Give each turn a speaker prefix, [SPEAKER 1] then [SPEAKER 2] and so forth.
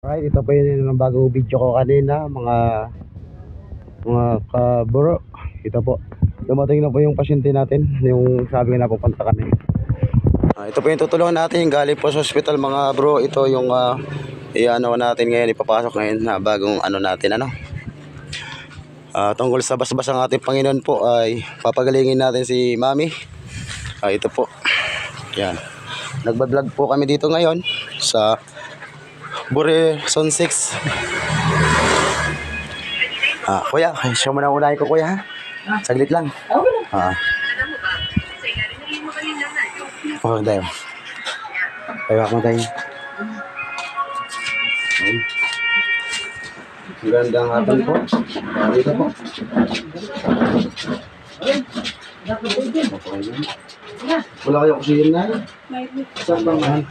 [SPEAKER 1] Alright, ito po yung bagong video ko kanina, mga mga kaburo. Ito po. Dumating na po yung pasyente natin, yung sabi na pupunta kami. Ah, ito po yung tutulungan natin, galing po sa hospital mga bro. Ito yung uh, iano natin ngayon, ipapasok ngayon na bagong ano natin, ano. Ah, tungkol sa basbas ang ating Panginoon po ay papagalingin natin si Mami. Ah, ito po. Yan. Nagbablog po kami dito ngayon sa Bure Son 6. Ah, kuya, show mo na unahin ko kuya ha. Saglit lang. Ah. Oh, tayo. Tayo ako tayo. Ayun. Magandang hapon po. Dito po. Wala kayo kusihin na. Saan bang mahal?